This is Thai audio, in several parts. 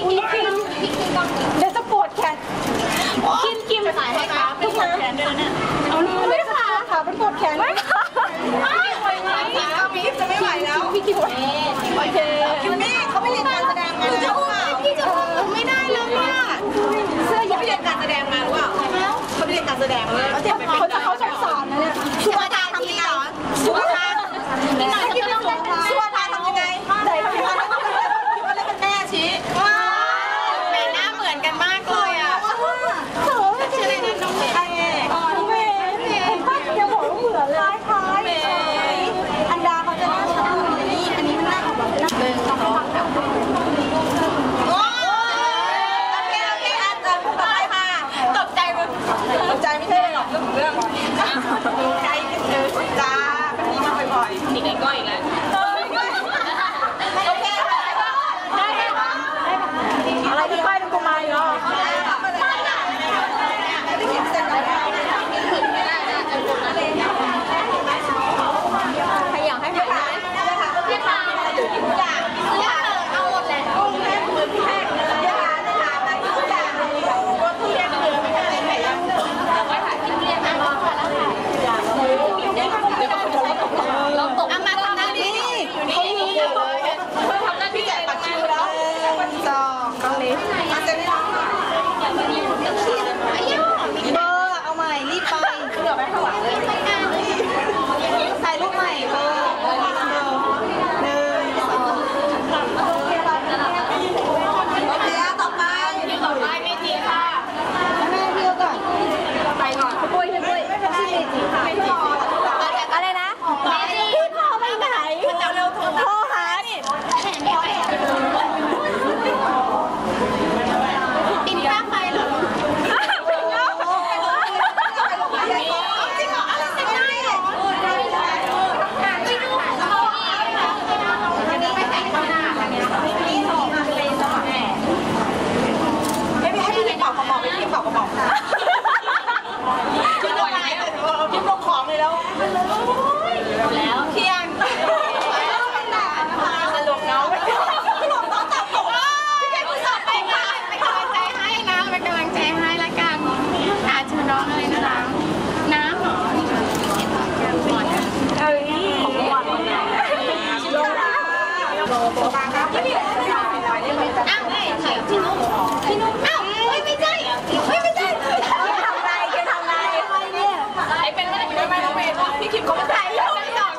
กินกินเดี๋ยวจะปวดแขนกินกินสายใหเป็นวแขนด้วยเนี่ยเอาเลยไม่ค่ขาเป็นปวดแขนไม่ค่ะไม่ไหวแล้วมินจะไม่ไหวแล้วพี่กินไหวโอเค พี่คิมเขาก็ถ่ายรูปไปอแล้ว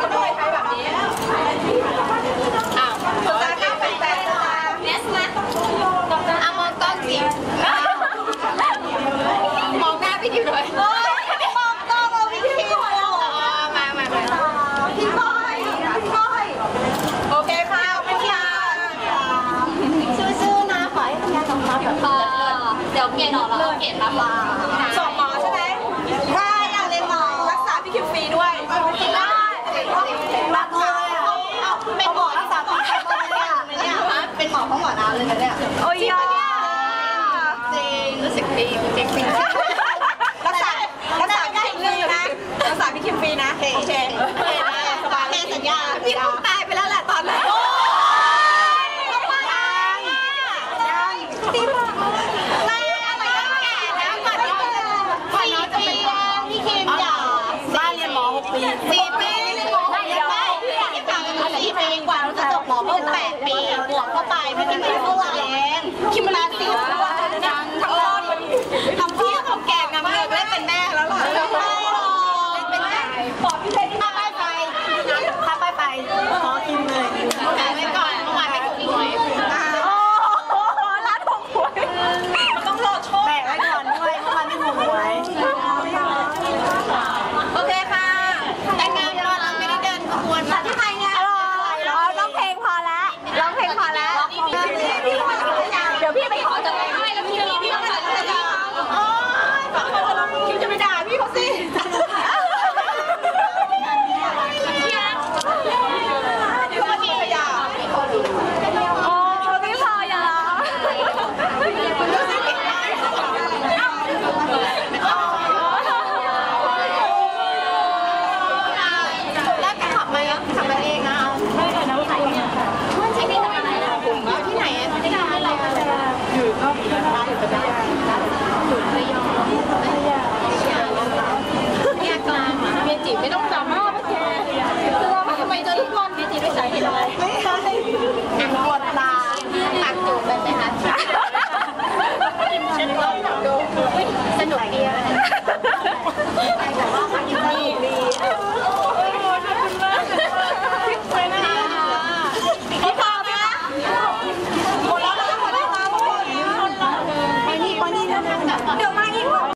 ก็เายแบบนี้อ้าวสตาร์ก้าวแปลกยสตาร์เนสมาเอามองกล้องสิมองหน้าพี่คิมยมองกล้องเอาพี่คิมก่อนมามามาพี่กอยพี่ก้อยโอเคค่ะอบคุณค่สู้ๆนะขอให้ทงขอาแเดี๋ยวเกณฑ์ออกแล้วเกณฑ์รับลา เลยนะเนี่ยโอ้ยอ่จริรู้สึกดีจริงจริงรักษาภาษาได้เรื่องนะภาษาพี่คิมฟีนะโอเคโอเคสบายแน่สัญญาพี่คงตายไปแล้วแหละตอนนั้นโอ้ยยังยัง ปีบวกเข้าไปไม่คิดเป็นเท่าไหร่คิมนาซิ sí.